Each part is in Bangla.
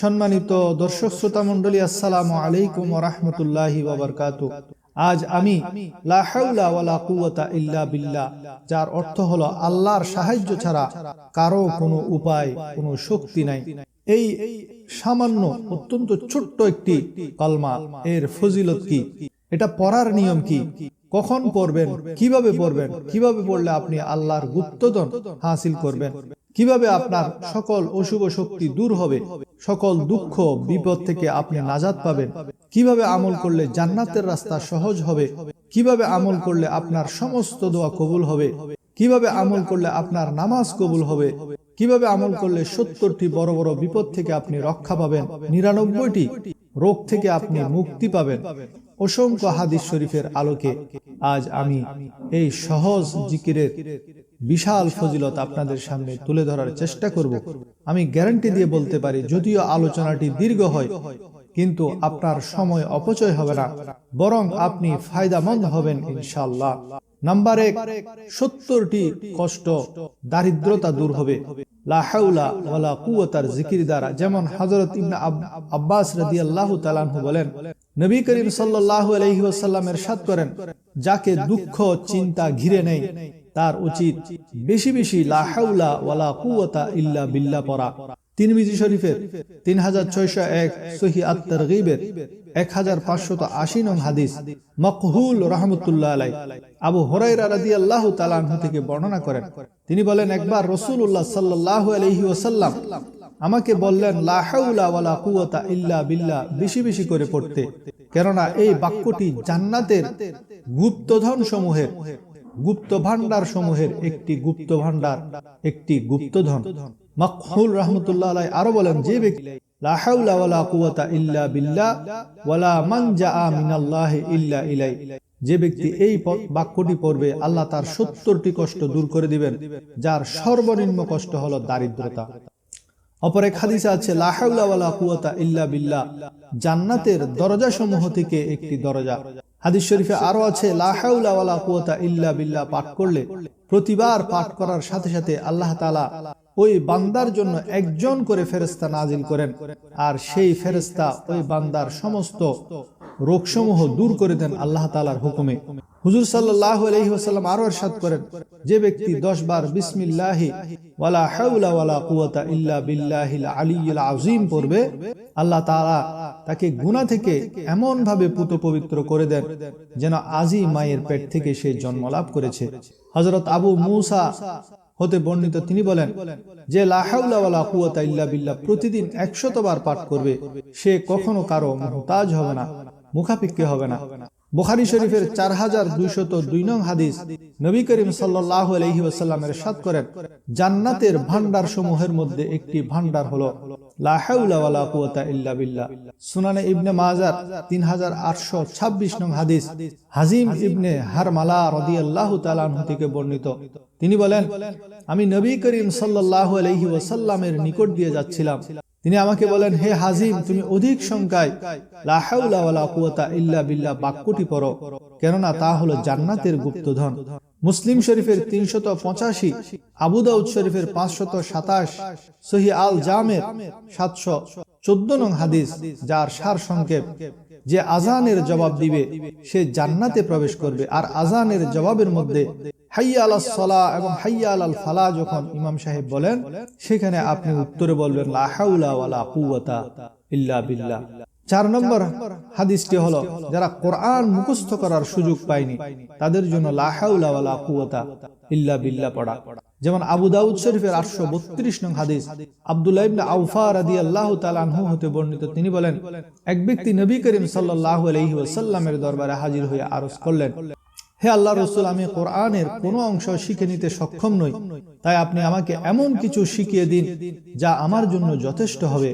সম্মানিত দর্শক শ্রোতা মন্ডলী আসসালাম আলাইকুম রহমতুল্লাহি বাবরকাত আজ আমি ইল্লা বিল্লাহ, যার অর্থ হলো আল্লাহর সাহায্য ছাড়া কারও কোনো উপায়, কোনো শক্তি নাই। এই সামান্য, অত্যন্ত ছোট্ট একটি কলমা, এর ফজিলত কি? এটা পড়ার নিয়ম কি? কখন পড়বেন? কীভাবে পড়বেন? কীভাবে পড়লে আপনি আল্লাহর গুপ্তধন হাসিল করবেন? কীভাবে আপনার সকল অশুভ শক্তি দূর হবে? সকল দুঃখ, বিপদ থেকে আপনি নাজাদ পাবেন? কীভাবে আমল করলে জান্নাতের রাস্তা সহজ হবে? কীভাবে আমল করলে আপনার সমস্ত দোয়া কবুল হবে? কীভাবে আমল করলে আপনার নামাজ কবুল হবে? কীভাবে আমল করলে সত্তরটি বড় বড় বিপদ থেকে আপনি রক্ষা পাবেন? নিরানব্বইটি রোগ থেকে আপনি মুক্তি পাবেন। অসংখ্য হাদিস শরীফের আলোকে আজ আমি এই সহজ জিকিরের বিশাল ফজিলত আপনাদের সামনে তুলে ধরার চেষ্টা করব। আমি গ্যারান্টি দিয়ে বলতে পারি, যদিও আলোচনাটি দীর্ঘ হয়, কিন্তু আপনার সময় অপচয় হবে না, বরং আপনি ফায়দামন্দ হবেন ইনশাল্লাহ নাম্বার এক, সত্তরটি কষ্ট দারিদ্রতা দূর হবে। জিকির দ্বারা যেমন হযরত ইবনে আব্বাস রাদিয়াল্লাহু তাআলা বলেন নবী করিম আলাইহি ওয়াসাল্লাম ইরশাদ করেন, যাকে দুঃখ, চিন্তা ঘিরে নেই। তার উচিত বেশি বেশি ইল্লা বিল্লাহ পড়া। তিরমিজি শরীফের তিন হাজার ছয়শো এক সহি আত্মার গিবের এক হাজার পাঁচশত আশি নং হাদিস মকহুল রহমতুল্লাহ আলাই আবু রাদি আল্লাহ তালানহু থেকে বর্ণনা করেন। তিনি বলেন, একবার রসুল্লাহ সাল্লাহ আলহি ওসাল্লাম আমাকে বললেন ইল্লা বিল্লা বেশি বেশি করে পড়তে। কেননা এই বাক্যটি জান্নাতের গুপ্তধন সমূহের গুপ্ত ভান্ডার সমূহের একটি গুপ্ত ভান্ডার একটি গুপ্তধন। মকহুল রহমতুল্লাহ আলাই আরও বলেন, যে ব্যক্তি যে ব্যক্তি এই বাক্যটি পড়বে, আল্লাহ তার সত্তরটি কষ্ট দূর করে দিবেন, যার সর্বনিম্ন কষ্ট হলো দারিদ্রতা। অপর এক হাদিসে আছে ইল্লা জান্নাতের দরজা সমূহ থেকে একটি দরজা। হাদিস শরীফে আরও আছে ইল্লা বিল্লাহ। পাঠ করলে প্রতিবার পাঠ করার সাথে সাথে আল্লাহ তালা ওই বান্দার জন্য একজন করে ফেরেস্তা নাজিল করেন। আর সেই ফেরেস্তা ওই বান্দার সমস্ত রোগসমূহ দূর করে দেন আল্লাহ তালার হুকুমে। হুজুর আলহিহাসাল্লাম আরও এরশাদ করেন, যে ব্যক্তি দশ বার বিসমিল্লাহি ওয়ালা হাউলা ওয়ালা কুওয়াতা ইল্লা বিল্লাহিল আলিয়্যিল আযীম পড়বে, আল্লাহ তাআলা তাকে গুনাহ থেকে এমন ভাবে পুত পবিত্র করে দেন যেন আজি মায়ের পেট থেকে সে জন্ম লাভ করেছে। হযরত আবু মুসা হতে বর্ণিত তিনি বলেন, যে লাহাউলা কুয়াতা ইল্লা বিল্লাহ প্রতিদিন একশত বার পাঠ করবে, সে কখনো কারও মোহতাজ হবে না, মুখাপিক্ষে হবে না। বুখারি শরীফের চার হাজার দুইশত দুই নং হাদিস নবী করিম সাল্লাহ সাত করেন, জান্নাতের ভান্ডার সমূহের মধ্যে একটি ভান্ডার হলো তিনি বলেন, আমি নবী করিম সাল্লাহ আলহি ওসাল্লামের নিকট দিয়ে যাচ্ছিলাম। তিনি আমাকে বলেন, হে হাজিম, তুমি অধিক সংখ্যায় বাক্যটি পড়ো। কেননা তা হলো জান্নাতের গুপ্তধন। মুসলিম শরীফের তিনশত পঁচাশি আবুদাউদ শরীফের পাঁচশত সাতাশ সহি আল জামের সাতশো চোদ্দ নং হাদিস, যার সার সংক্ষেপ, যে আজানের জবাব দিবে, সে জান্নাতে প্রবেশ করবে। আর আজানের জবাবের মধ্যে হাইয়া এবং ফালা যখন ইমাম সাহেব বলেন, সেখানে আপনি উত্তরে বলবেন চার নম্বর হাদিসটি হলো, যারা কোরআন করার সুযোগ পায়নি, তাদের জন্য লাহাউলা বিল্লাহ পড়া। যেমন আবু দাউদ শরীফের আটশো বত্রিশ নং হাদিস, আবদুল্লাহ আউফা রাদি আল্লাহ তালানহু হতে বর্ণিত, তিনি বলেন, এক ব্যক্তি নবী করিম সাল্লাহ আলহি দরবারে হাজির হয়ে আরজ করলেন হে আল্লাহ রসুল, আমি কোরআনের কোনো অংশ শিখে নিতে সক্ষম নই। তাই আপনি আমাকে এমন কিছু শিখিয়ে দিন যা আমার জন্য যথেষ্ট হবে।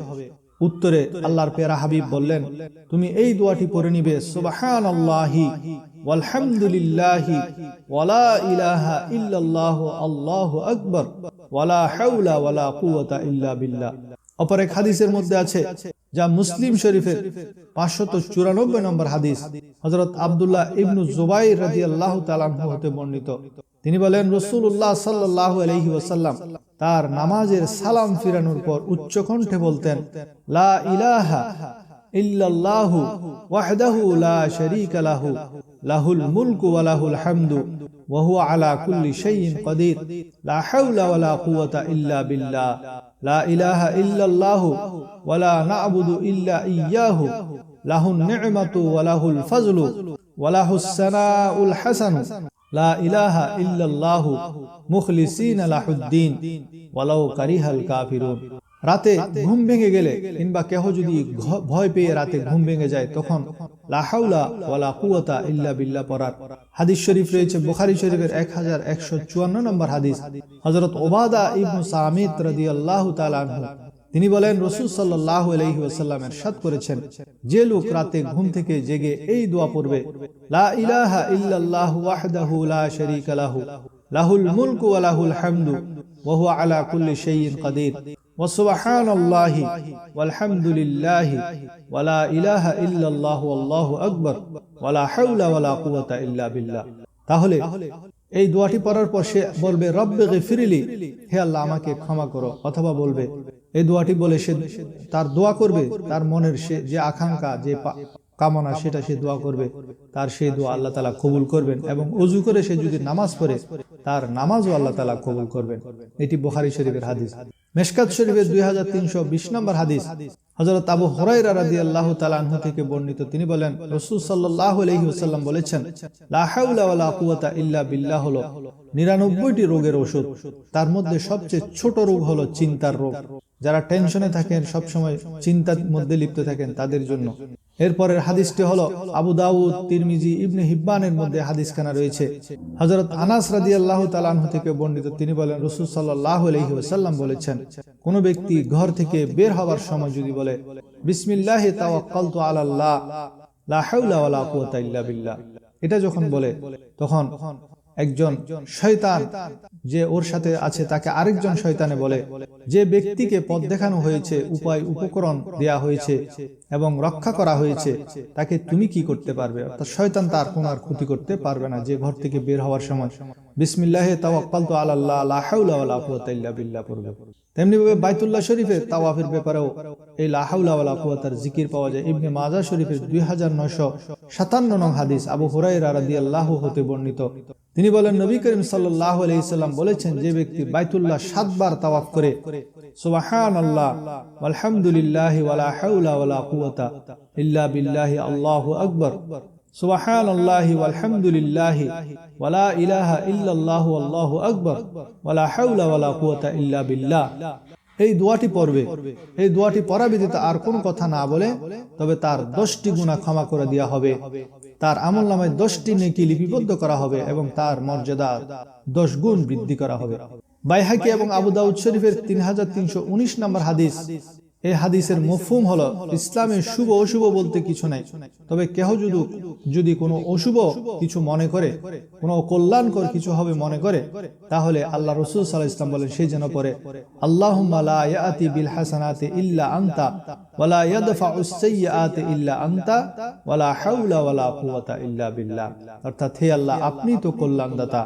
উত্তরে আল্লাহর পেরা হাবিব বললেন, তুমি এই দোয়াটি পড়ে নিবে সুবাহান আল্লাহি ওয়ালা ইলাহা ইল্লাল্লাহু আল্লাহু আকবার ওয়ালা হাওলা ওয়ালা কুওয়াতা ইল্লা বিল্লাহ। অপর এক হাদিসের মধ্যে আছে যা মুসলিম শরীফের পাঁচশত চুরানব্বই নম্বর হাদিস হজরত আবদুল্লাহ ইবনু জুবাই রাজি আল্লাহ হতে বর্ণিত। তিনি বলেন রসুল্লাহ সাল্লাহ আলহি ওসাল্লাম তার নামাজের সালাম ফিরানোর পর উচ্চ কণ্ঠে বলতেন, লা ইলাহা ইল্লাল্লাহু ওয়াহদাহু লা শারীকা লাহু, লাহুল মুলকু ওয়া লাহুল হামদু, ওয়া হুয়া আলা কুল্লি শাইইন কাদির, লা হাওলা ওয়া লা কুওয়াতা ইল্লা বিল্লাহ। লা ইলাহা ইল্লাল্লাহু ওয়া লা না'বুদু ইল্লা ইয়্যাহু লাহুন নি'মাতু ওয়া লাহুল ফাজলু ওয়া লাহুস সানাউল হাসানু লা ইলাহা ইল্লাল্লাহু মুখলিসিনা লাহুদ্দিন ওয়ালাউ কারিহাল কাফিরুন রাতে ঘুম ভেঙে গেলে কিংবা কেহ যদি ভয় পেয়ে রাতে ঘুম ভেঙে যায় তখন লা হাওলা ওয়ালা ইল্লা বিল্লাহ পড়ার হাদিস শরীফ রয়েছে বুখারী শরীফের এক হাজার একশো চুয়ান্ন নম্বর হাদিস। হজরত ওবাদা ইবনু সামিত আনহু। তিনি বলেন রসুল সাল্লাহ আলহি ওয়াসাল্লাম এরশাদ করেছেন। যে লোক রাতে ঘুম থেকে জেগে এই দোয়া পড়বে। লা ইলাহা ইল্লাল্লাহু ওয়াহদাহু লা শারীকা লাহু। লাহুল মুলকু ওয়া লাহুল হামদু। ওয়া হুয়া আলা কুল্লি শাইইন কাদির ওয়া الله والحمد لله ولا ইলাহা ইল্লাল্লাহু الله والله ওয়া ولا حول ولا লা কুওয়াতা بالله তাহলে এই দোয়াটি পড়ার পর সে বলবে, রব্বে ফিরিলি হে আল্লাহ, আমাকে ক্ষমা করো। অথবা বলবে, এই দোয়াটি বলে সে তার দোয়া করবে, তার মনের সে যে আকাঙ্ক্ষা, যে কামনা সেটা সে দোয়া করবে। তার সেই দোয়া আল্লাহ তালা কবুল করবেন এবং অজু করে সে যদি নামাজ পড়ে তার নামাজও আল্লাহ তালা কবুল করবেন। এটি বুখারী শরীফের হাদিস। মেশকাত শরীফের দুই হাজার তিনশো বিশ নম্বর হাদিস। হজরত আবু হরাইরা রাদি আল্লাহ তালাহ থেকে বর্ণিত। তিনি বলেন রসুল সাল্লাহ আলহি ওসাল্লাম বলেছেন লা হাওলা ইল্লা বিল্লাহ হলো নিরানব্বইটি রোগের ওষুধ। তার মধ্যে সবচেয়ে ছোট রোগ হলো চিন্তার রোগ যারা টেনশনে থাকেন সবসময় চিন্তার মধ্যে লিপ্ত থাকেন তাদের জন্য এরপরের হাদিসটি হলো আবু দাউদ, তিরমিজি, ইবনে হিব্বানের মধ্যে হাদিস খানা রয়েছে। হজরত আনাস রাদি আল্লাহ তালাহ থেকে বর্ণিত তিনি বলেন, রসুল সাল্লাহ আলহি ওসাল্লাম বলেছেন, কোন ব্যক্তি ঘর থেকে বের হওয়ার সময় যদি বলে, বিসমিল্লাহ তাওয়াক্কালতু আলাল্লাহ, লা হাওলা ওয়ালা কুওয়াতা ইল্লা বিল্লাহ এটা যখন বলে, তখন একজন শয়তান যে ওর সাথে আছে তাকে আরেকজন শয়তানে বলে, যে ব্যক্তিকে পথ দেখানো হয়েছে, উপায়, উপকরণ দেয়া হয়েছে এবং রক্ষা করা হয়েছে, তাকে তুমি কি করতে পারবে? অর্থাৎ শয়তান তার কোন আর ক্ষতি করতে পারবে না, যে ঘর থেকে বের হওয়ার সময়। বিসমিল্লাহে তাওয়াক্কালতু আলাল্লাহ, লা তেমনি ভাবে বাইতুল্লাহ শরীফের তাওয়াফের ব্যাপারেও এই লা হাওলা জিকির পাওয়া যায়। ইবনে মাজাহ শরীফের 2957 নং হাদিস আবু হুরায়রা রাদিয়াল্লাহু হতে বর্ণিত। তিনি বলেন, নবী করিম সাল্লাল্লাহু আলাইহি সাল্লাম বলেছেন, যে ব্যক্তি বাইতুল্লাহ সাতবার তাওয়াফ করে, সুবহানাল্লাহ, ওয়ালহামদুলিল্লাহি ওয়ালা হাওলা ওয়ালা কুওয়াতা ইল্লা বিল্লাহি, আল্লাহু আকবার এই দোয়াটি পড়বে, এই দোয়াটি আর কোন কথা না বলে তবে তার দশটি গুণা ক্ষমা করে দেওয়া হবে। তার আমল নামায় দশটি নেকি লিপিবদ্ধ করা হবে এবং তার মর্যাদা দশ গুণ বৃদ্ধি করা হবে। বাইহাকি এবং আবু দাউদ শরীফের তিন হাজার তিনশো উনিশ নম্বর হাদিস এই হাদিসের মফহুম হলো ইসলামে শুভ অশুভ বলতে কিছু নাই। তবে কেহ যদি যদি কোনো অশুভ কিছু মনে করে কোনো কল্যাণকর কিছু হবে মনে করে তাহলে আল্লাহ রসুল সাল্লাহ ইসলাম বলেন সেই যেন পরে ইয়াতি বিল হাসানাতি ইল্লা আনতা ওয়ালা ইয়াদফাউ সাইয়্যাতি ইল্লা আনতা ওয়ালা হাওলা ওয়ালা কুওয়াতা ইল্লা বিল্লাহ অর্থাৎ হে আল্লাহ আপনি তো কল্যাণদাতা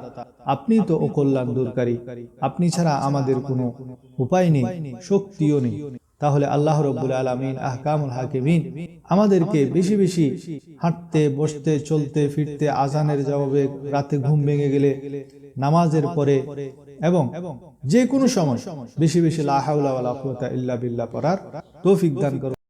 আপনি তো ও কল্যাণ দূরকারী আপনি ছাড়া আমাদের কোনো উপায় নেই শক্তিও নেই তাহলে আল্লাহ রব্বুল আলমিন আহকামুল হাকিমিন আমাদেরকে বেশি বেশি হাঁটতে, বসতে, চলতে, ফিরতে, আজানের জবাবে রাতে ঘুম ভেঙে গেলে, নামাজের পরে এবং যে কোনো সময় বেশি বেশি লাহাউলা ইল্লা বিল্লাহ পড়ার তৌফিক দান করুন।